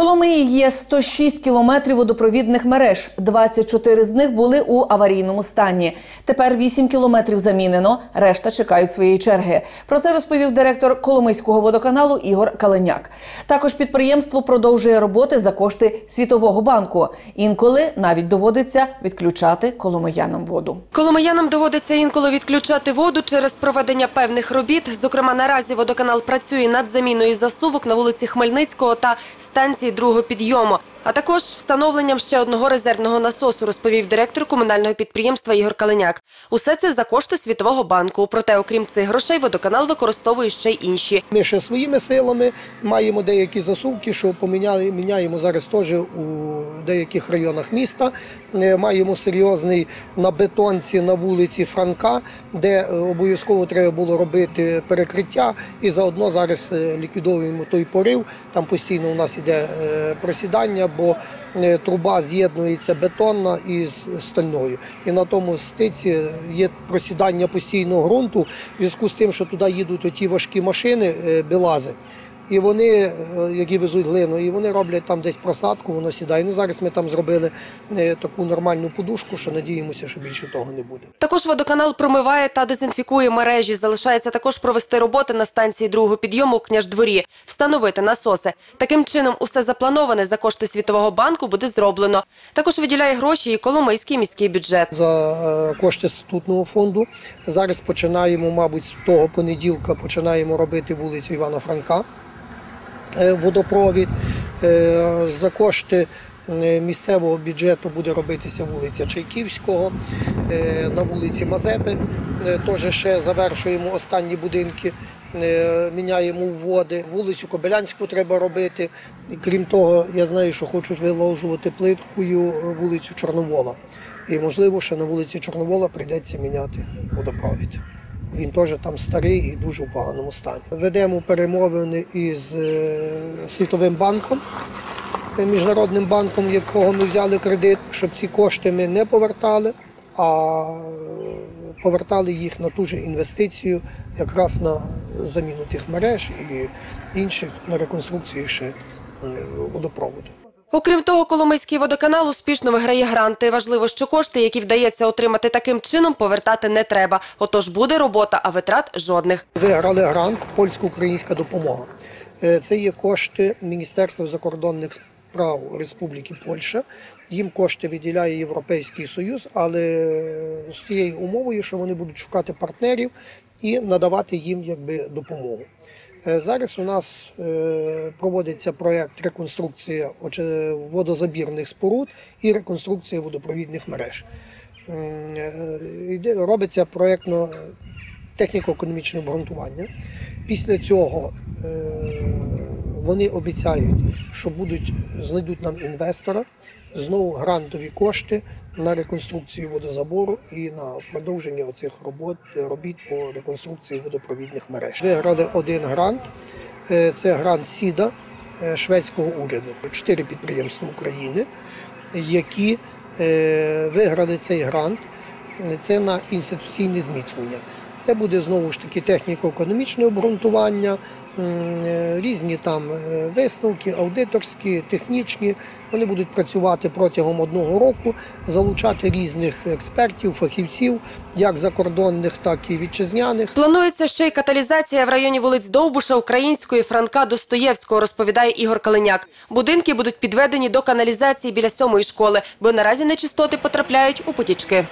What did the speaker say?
Коломиї є 106 кілометрів водопровідних мереж. 24 з них були у аварійному стані. Тепер 8 кілометрів замінено. Решта чекають своєї черги. Про це розповів директор Коломийського водоканалу Ігор Каленяк. Також підприємство продовжує роботи за кошти Світового банку. Інколи навіть доводиться відключати коломиянам воду. Коломиянам доводиться інколи відключати воду через проведення певних робіт. Зокрема, наразі водоканал працює над заміною засувок на вулиці Хмельницького та станції другого підйому. А також встановленням ще одного резервного насосу, розповів директор комунального підприємства Ігор Каленяк. Усе це за кошти Світового банку. Проте, окрім цих грошей, водоканал використовує ще й інші. Ми ще своїми силами маємо деякі засувки, що поміняли, міняємо зараз теж у деяких районах міста. Е, Маємо серйозний на бетонці на вулиці Франка, де е, обов'язково треба було робити перекриття. І заодно зараз е, ліквідовуємо той порив. Там постійно у нас іде просідання, бо е, труба з'єднується бетонна із стальною. І на тому стиці є просідання постійного ґрунту в зв'язку з тим, що туди їдуть оті важкі машини, е, білази. І вони, е, які везуть глину, і вони роблять там десь просадку, воно сідає. Ну зараз ми там зробили е, таку нормальну подушку, що надіємося, що більше того не буде. Також водоканал промиває та дезінфікує мережі. Залишається також провести роботи на станції другого підйому у Княждворі, встановити насоси. Таким чином, усе заплановане за кошти Світового банку буде зроблено. Також виділяє гроші і Коломийський міський бюджет. За е, кошти статутного фонду зараз починаємо, мабуть, з того понеділка починаємо робити вулицю Івана Франка. Е, Водопровід Е, за кошти е, місцевого бюджету буде робитися вулиця Чайківського, на вулиці Мазепи. Теж ще завершуємо останні будинки, міняємо води. Вулицю Кобилянську треба робити. Крім того, я знаю, що хочуть виложувати плиткою вулицю Чорновола. І можливо, що на вулиці Чорновола прийдеться міняти водопровід. Він теж там старий і дуже в поганому стані. Ведемо перемовини із е, Світовим банком, е, міжнародним банком, якого ми взяли кредит, щоб ці кошти ми не повертали, а повертали їх на ту ж інвестицію, якраз на заміну тих мереж і інших на реконструкцію ще е, водопроводу. Окрім того, Коломийський водоканал успішно виграє гранти. Важливо, що кошти, які вдається отримати таким чином, повертати не треба. Отож буде робота, а витрат жодних. Виграли грант Польсько-українська допомога. Е, Це є кошти Міністерства закордонних справ Республіки Польща. Їм кошти виділяє Європейський Союз, але з тією умовою, що вони будуть шукати партнерів і надавати їм якби допомогу. Е, Зараз у нас е, проводиться проєкт реконструкції водозабірних споруд і реконструкції водопровідних мереж. Е, Робиться проєктно техніко-економічне обґрунтування. Після цього е, вони обіцяють, що будуть знайдуть нам інвестора, знову грантові кошти на реконструкцію водозабору і на продовження оцих робот робіт по реконструкції водопровідних мереж. Виграли один грант. Е, Це грант СІДА е, шведського уряду. Чотири підприємства України, які е, виграли цей грант. Це на інституційне зміцнення. Це буде знову ж таки техніко-економічне обґрунтування, е, різні там е, висновки, аудиторські, технічні. Вони будуть працювати протягом одного року, залучати різних експертів, фахівців, як закордонних, так і вітчизняних. Планується ще й каталізація в районі вулиць Довбуша, Української, Франка, Достоєвського, розповідає Ігор Каленяк. Будинки будуть підведені до каналізації біля сьомої школи, бо наразі нечистоти потрапляють у потічки.